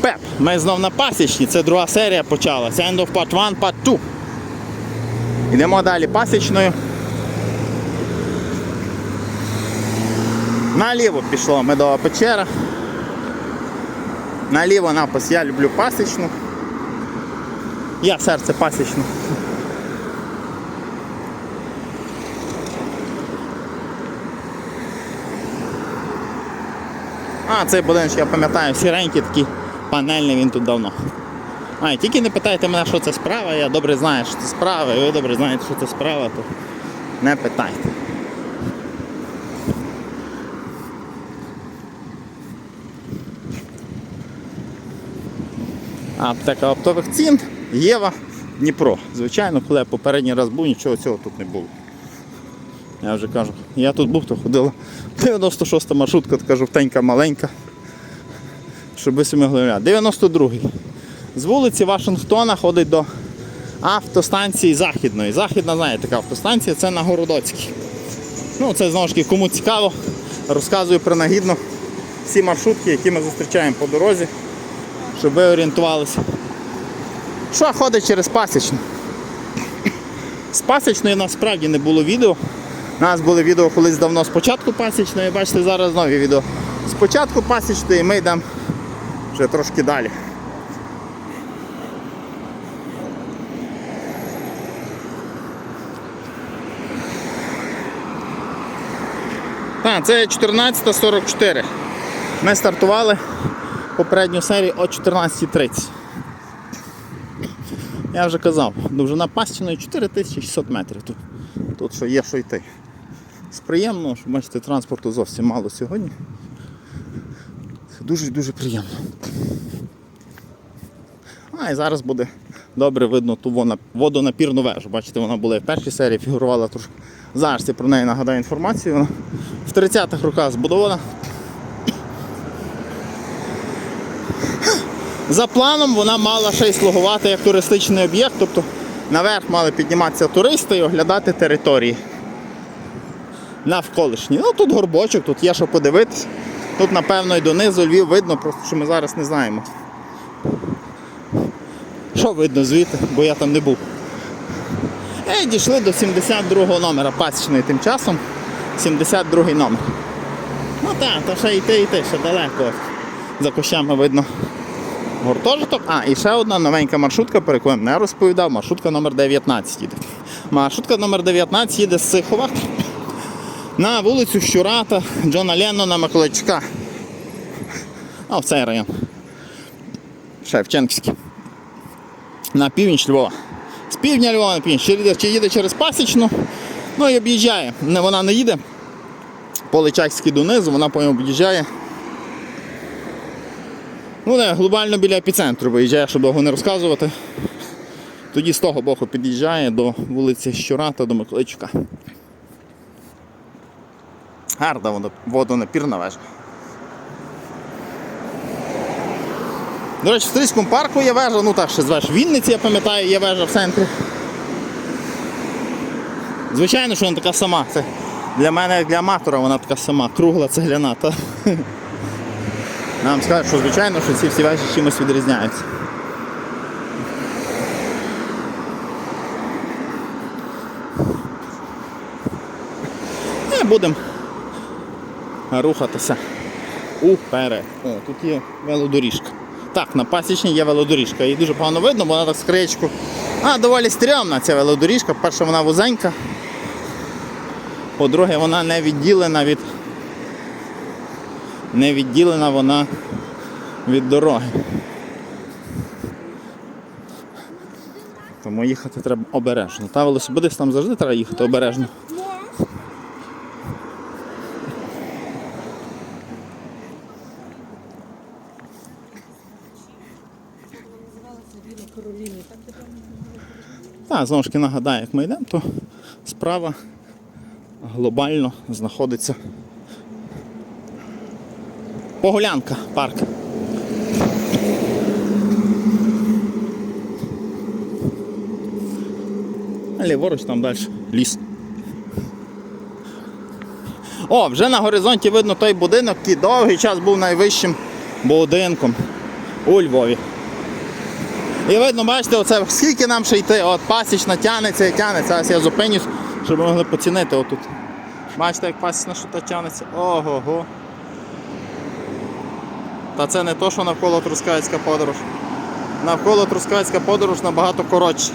Пеп, ми знов на пасічні, це друга серія почалася. End of part 1, part 2. Йдемо далі пасічною. Наліво пішло медова печера. Наліво напис Я люблю пасічну. Я серце пасічну. А, цей будинок, я пам'ятаю, сіренький такий панельний, він тут давно. А, тільки не питайте мене, що це справа, я добре знаю, що це справа, і ви добре знаєте, що це справа, то не питайте. Аптека оптових цін, Єва, Дніпро. Звичайно, коли я попередній раз був, нічого цього тут не було. Я вже кажу, я тут був, то ходила 96 маршрутка, така жовтенька, маленька. Щоб ви собі могли уявляти. 92-й. З вулиці Вашингтона ходить до автостанції Західної. Західна, знаєте, така автостанція, це на Городоцькій. Ну, це знову ж таки, кому цікаво, розказую принагідно всі маршрутки, які ми зустрічаємо по дорозі, щоб ви орієнтувалися. Що ходить через пасічну? З пасічної насправді не було відео. У нас були відео колись давно спочатку пасічної, бачите, зараз нові відео. Спочатку пасічної ми йдемо вже трошки далі. Так, це 14.44. Ми стартували попередню серію о 14.30. Я вже казав, довжина пастіної 4600 метрів. Тут, тут що є, що йти. З приємного, що бачите, транспорту зовсім мало сьогодні. Дуже-дуже приємно. А і зараз буде добре видно ту водонапірну вежу. Бачите, вона була в першій серії, фігурувала трошки. Зараз я про неї нагадаю інформацію. Вона в 30-х роках збудована. За планом вона мала ще й слугувати як туристичний об'єкт, тобто наверх мали підніматися туристи і оглядати території навколишні. Ну тут горбочок, тут є що подивитись. Тут, напевно, і донизу Львів видно, просто що ми зараз не знаємо. Що видно звідти, бо я там не був. І дійшли до 72-го номера пасічної тим часом. 72-й номер. Ну так, то ще йти, йти, ще далеко. За кущами видно гуртожиток. А, і ще одна новенька маршрутка, про яку я не розповідав, маршрутка номер 19 їде. Маршрутка номер 19 їде з Сихова на вулицю Щурата Джона Леннона Миколайчука. А в цей район. Шевченківський. На північ Львова. З півдня Львова на північ. Чи їде, через Пасічну, ну і об'їжджає. Вона не їде. По Личакській донизу, вона потім об'їжджає. Ну не, глобально біля епіцентру виїжджає, щоб довго не розказувати. Тоді з того боку під'їжджає до вулиці Щурата, до Миколайчука. Гарна водо- водонапірна вежа. До речі, в Стрийському парку є вежа, ну так ще звеш. Вінниці, я пам'ятаю, є вежа в центрі. Звичайно, що вона така сама. Це для мене, як для аматора, вона така сама, кругла цегляна. Та... Я вам скажу, що звичайно, що ці всі вежі чимось відрізняються. І будемо рухатися уперед. О, тут є велодоріжка. Так, на пасічній є велодоріжка. Її дуже погано видно, бо вона так з. А, доволі стрьомна ця велодоріжка. Перша вона вузенька. По-друге, вона не відділена від. Не відділена вона від дороги. Тому їхати треба обережно. Та велосипедистам завжди треба їхати обережно. Так, знову ж таки нагадаю, як ми йдемо, то справа глобально знаходиться Погулянка, парк. Ліворуч там далі ліс. О, вже на горизонті видно той будинок, який довгий час був найвищим будинком у Львові. І видно, бачите, оце скільки нам ще йти, от пасічна тянеться і тянеться. Зараз я зупинюсь, щоб ви могли поцінити отут. Бачите, як пасічна шута тянеться. Ого-го. Та це не то, що навколо Трускавецька подорож. Навколо Трускавецька подорож набагато коротше.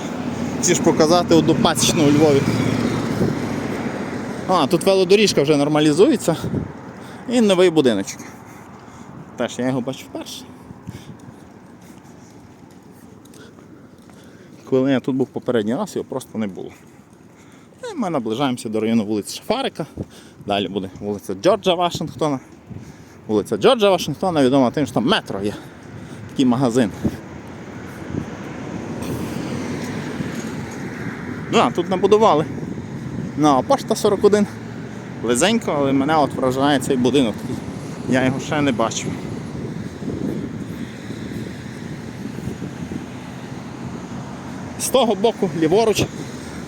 Ці ж показати одну пасічну у Львові. А, тут велодоріжка вже нормалізується. І новий будиночок. Теж я його бачу вперше. Коли я тут був попередній раз, його просто не було. І ми наближаємося до району вулиці Шафарика. Далі буде вулиця Джорджа Вашингтона. Вулиця Джорджа Вашингтона відома тим, що там метро є. Такий магазин. Ну, а тут набудували. Ну, а пошта 41. Близенько, але мене от вражає цей будинок. Я його ще не бачив. Того боку, ліворуч,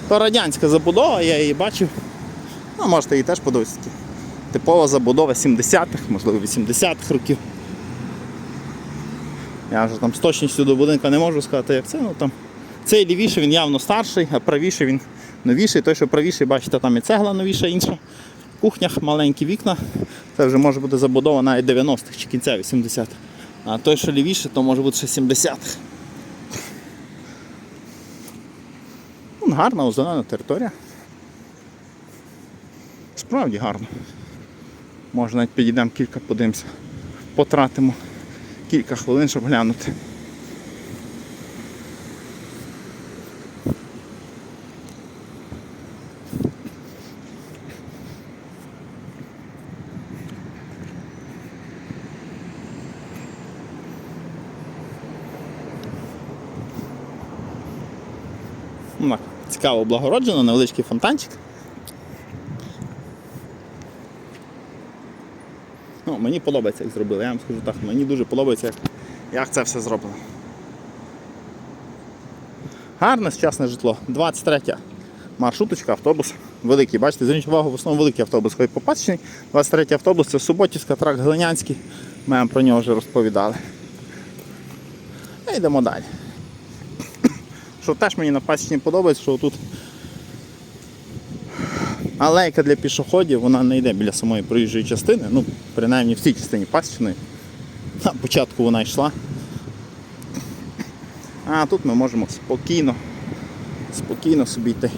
то радянська забудова, я її бачив. Ну, можете її теж подивитися. Типова забудова 70-х, можливо 80-х років. Я вже там з точністю до будинка не можу сказати, як це. Ну, там. Цей лівіший він явно старший, а правіший він новіший. Той, що правіший, бачите, там і цегла новіша інша. В кухнях маленькі вікна. Це вже може бути забудова навіть 90-х чи кінця 80-х. А той, що лівіший, то може бути ще 70-х. Гарна озелена територія. Справді гарно. Може навіть підійдемо кілька, подивимося. Потратимо кілька хвилин, щоб глянути. Ну, так, цікаво облагороджено, невеличкий фонтанчик. Ну, мені подобається, як зробили. Я вам скажу так, мені дуже подобається, як, це все зроблено. Гарне сучасне житло. 23 маршруточка, автобус. Великий, бачите, зверніть увагу, в основному великий автобус ходить попасочний. 23 автобус це Суботівська, трак Глинянський. Ми вам про нього вже розповідали. І йдемо далі. Що теж мені на пасічні подобається, що тут алейка для пішоходів, вона не йде біля самої проїжджої частини, ну, принаймні в цій частині пасічної. На початку вона йшла. А тут ми можемо спокійно, спокійно собі йти.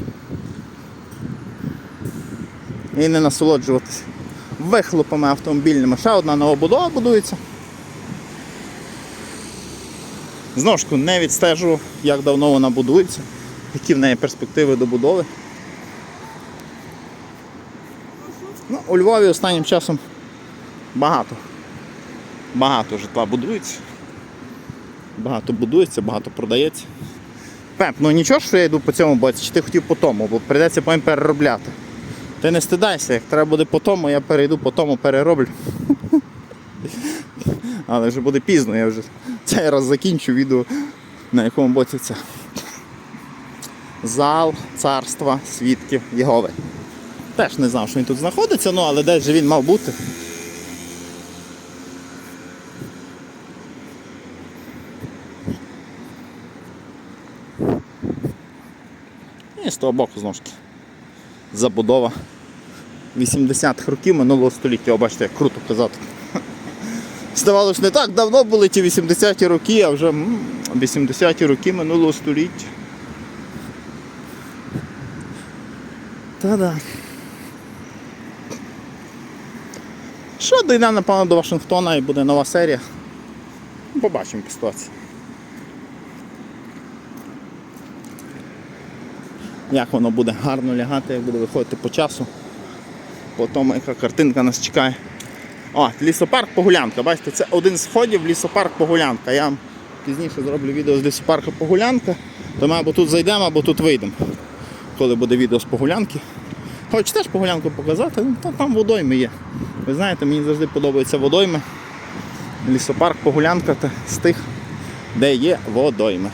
І не насолоджуватися вихлопами автомобільними. Ще одна новобудова будується. Знову ж не відстежував, як давно вона будується, які в неї перспективи добудови. Ну, у Львові останнім часом багато. Багато житла будується. Багато будується, багато продається. Пеп, ну нічого, що я йду по цьому боці, чи ти хотів по тому, бо прийдеться потім переробляти. Ти не стидайся, як треба буде по тому, я перейду по тому перероблю. Але вже буде пізно, я вже цей раз закінчу відео, на якому боці це. Зал царства свідків Єгови. Теж не знав, що він тут знаходиться, ну але десь же він мав бути. І з того боку знову ж таки забудова 80-х років минулого століття. О, бачите, як круто казати. Здавалося, не так давно були ті 80-ті роки, а вже 80-ті роки минулого століття. Та-да. Що дійде, напевно, до Вашингтона і буде нова серія. Побачимо по ситуації. Як воно буде гарно лягати, як буде виходити по часу. По тому, яка картинка нас чекає. О, лісопарк Погулянка. Бачите, це один з входів лісопарк Погулянка. Я пізніше зроблю відео з лісопарку Погулянка, то ми або тут зайдемо, або тут вийдемо. Коли буде відео з Погулянки. Хочу теж Погулянку показати, ну та там водойми є. Ви знаєте, мені завжди подобаються водойми. Лісопарк Погулянка та з тих, де є водойми.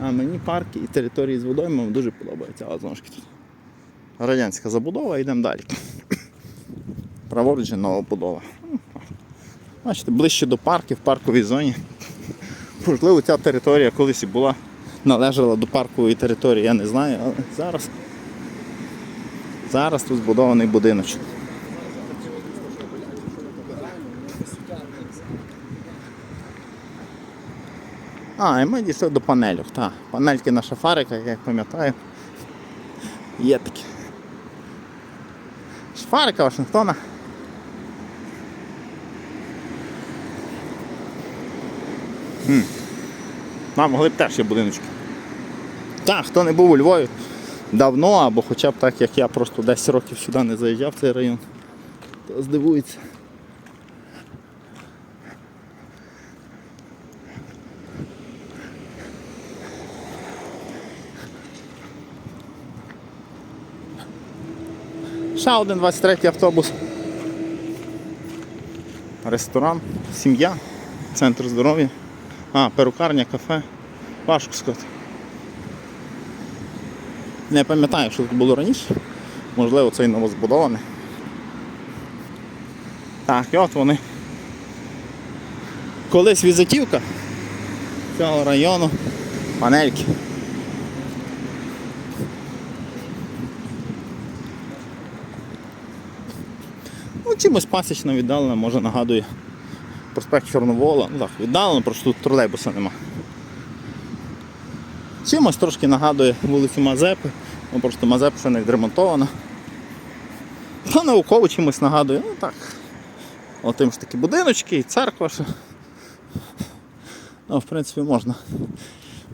А мені парки і території з водоймами дуже подобаються. А знову ж таки радянська забудова, йдемо далі. Праворуч нова будова. Бачите, ближче до парків, в парковій зоні. Можливо, ця територія колись і була, належала до паркової території, я не знаю, але зараз, зараз тут збудований будиночок. А, і ми дійшли до панельок. Так, панельки на шафариках, як пам'ятаю. Є такі. Шафарика Вашингтона. Нам могли б теж є будиночки. Так, хто не був у Львові давно, або хоча б так, як я просто 10 років сюди не заїжджав в цей район, то здивується. Ще один 23 автобус. Ресторан, сім'я, центр здоров'я. А, перукарня, кафе. Важко сказати. Не пам'ятаю, що тут було раніше. Можливо, це і новозбудоване. Так, і от вони. Колись візитівка цього району. Панельки. Ну, чимось пасічно віддалено, може нагадує проспект Чорновола. Ну так, віддалено, просто тут тролейбуса нема. Чимось трошки нагадує вулицю Мазепи, ну просто Мазепа ще не відремонтована. Та науково чимось нагадує, ну так. Отим ж такі будиночки і церква ще. Ну, в принципі, можна.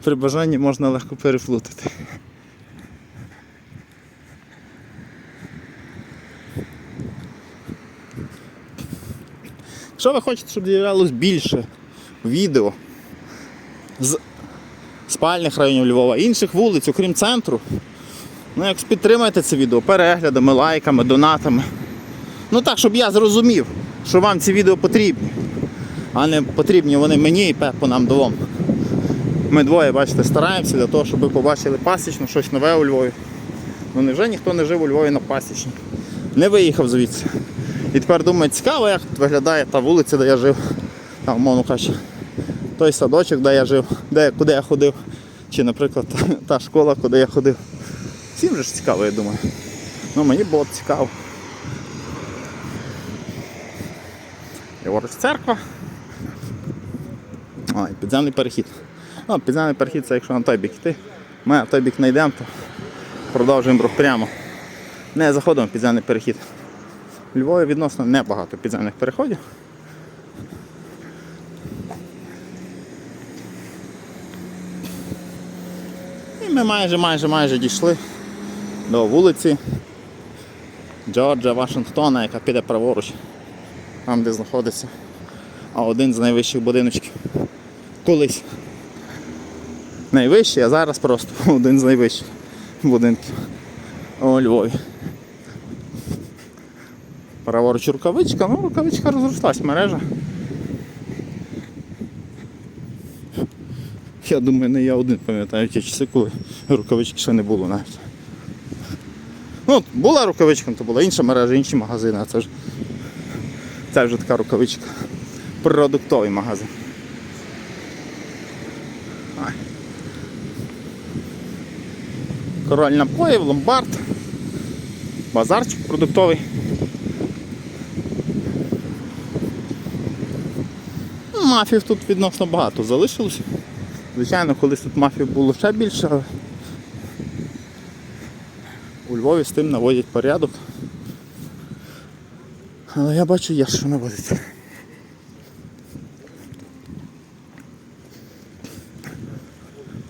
При бажанні можна легко переплутати. Якщо ви хочете, щоб з'являлось більше відео з спальних районів Львова, інших вулиць, окрім центру, ну якось підтримайте це відео переглядами, лайками, донатами. Ну так, щоб я зрозумів, що вам ці відео потрібні, а не потрібні вони мені і Пепу нам двом. Ми двоє, бачите, стараємося для того, щоб ви побачили пасічну, щось нове у Львові. Ну невже ніхто не жив у Львові на пасічні? Не виїхав звідси. І тепер думаю, цікаво, як тут виглядає та вулиця, де я жив. Там, мовно кажучи, той садочок, де я жив, де, куди я ходив. Чи, наприклад, та, школа, куди я ходив. Всім же ж цікаво, я думаю. Ну мені було б цікаво. Ліворуч церква. І підземний перехід. Ну, підземний перехід це якщо на той бік йти. Ми на той бік не йдемо, то продовжуємо рух прямо. Не заходимо в підземний перехід. У Львові відносно небагато підземних переходів. І ми майже майже майже дійшли до вулиці Джорджа Вашингтона, яка піде праворуч, там де знаходиться а один з найвищих будиночків. Колись. Найвищий, а зараз просто один з найвищих будинків у Львові. Праворуч рукавичка, ну рукавичка розрослась мережа. Я думаю, не я один пам'ятаю ті часи, коли рукавички ще не було навіть. Ну, була рукавичка, то була інша мережа, інші магазини, а це ж це вже така рукавичка. Продуктовий магазин. Король напоїв, ломбард, базарчик продуктовий. Мафів тут відносно багато залишилося. Звичайно, колись тут мафів було ще більше, але у Львові з тим наводять порядок. Але я бачу, є що наводиться.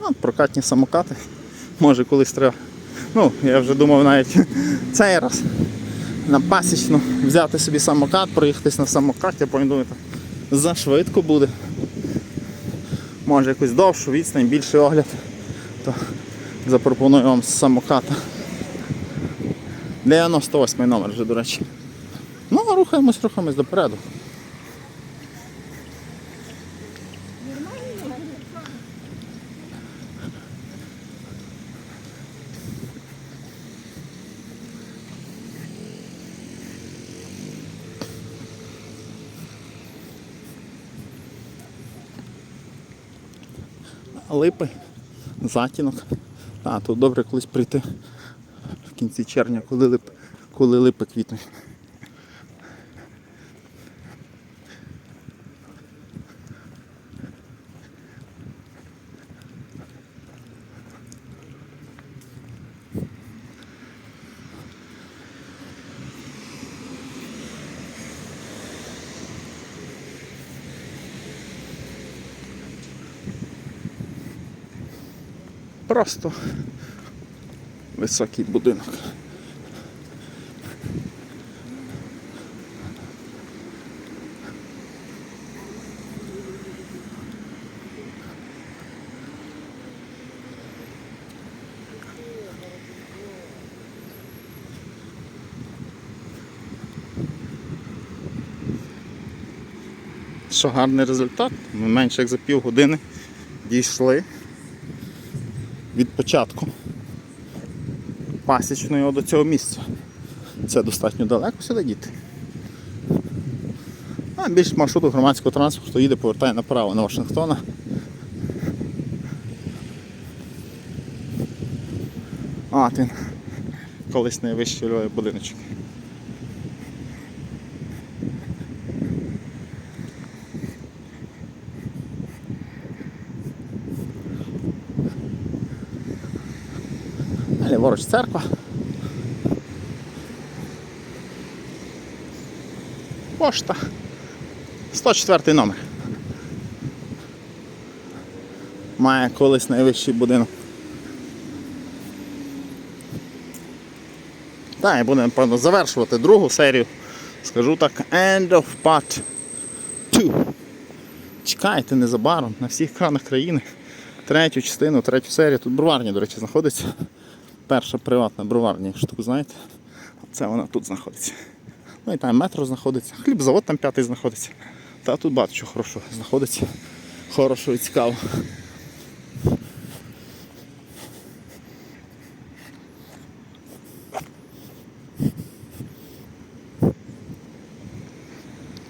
Ну, прокатні самокати. Може колись треба. Ну, я вже думав навіть цей раз на пасічну взяти собі самокат, проїхатись на самокаті, так зашвидко буде. Може якусь довшу відстань, більший огляд, то запропоную вам з самоката. 98 номер вже, до речі. Ну, рухаємось, рухаємось допереду. Липи, затінок. А, тут добре колись прийти в кінці червня, коли лип, коли липи квітнуть. Просто високий будинок. Що гарний результат. Ми менше як за півгодини дійшли від початку пасічної до цього місця. Це достатньо далеко сюди діти. А більш маршруту громадського транспорту їде, повертає направо на Вашингтона. А, він колись найвищий будиночок. А церква. Пошта. 104 номер. Має колись найвищий будинок. Так, і будемо, напевно, завершувати другу серію. Скажу так, end of part 2. Чекайте незабаром на всіх екранах країни. Третю частину, третю серію. Тут броварня, до речі, знаходиться. Перша приватна броварня, якщо таку знаєте. Це вона тут знаходиться. Ну і там метро знаходиться. Хлібзавод там п'ятий знаходиться. Та тут багато чого хорошого знаходиться. Хорошого і цікавого.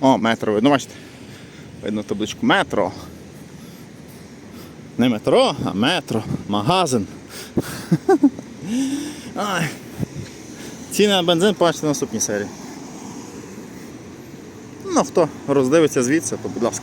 О, метро, видно, бачите? Видно табличку метро. Не метро, а метро, магазин. Ай. Ціни на бензин побачите на наступній серії. Ну, хто роздивиться звідси, то будь ласка.